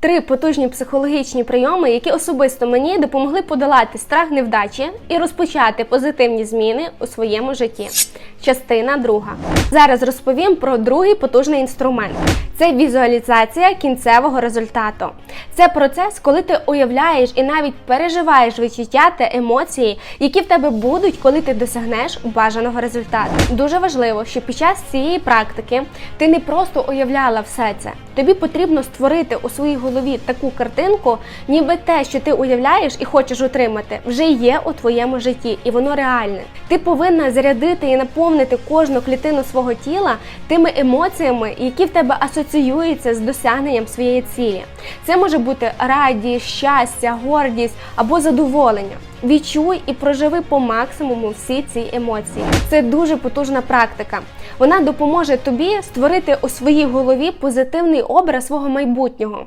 Три потужні психологічні прийоми, які особисто мені допомогли подолати страх невдачі і розпочати позитивні зміни у своєму житті. Частина друга. Зараз розповім про другий потужний інструмент. Це візуалізація кінцевого результату. Це процес, коли ти уявляєш і навіть переживаєш відчуття та емоції, які в тебе будуть, коли ти досягнеш бажаного результату. Дуже важливо, щоб під час цієї практики ти не просто уявляла все це. Тобі потрібно створити у своїй голові таку картинку, ніби те, що ти уявляєш і хочеш отримати, вже є у твоєму житті, і воно реальне. Ти повинна зарядити і наповнити кожну клітину свого тіла тими емоціями, які в тебе асоціюються з досягненням своєї цілі. Це може бути радість, щастя, гордість або задоволення. Відчуй і проживи по максимуму всі ці емоції. Це дуже потужна практика. Вона допоможе тобі створити у своїй голові позитивний образ свого майбутнього.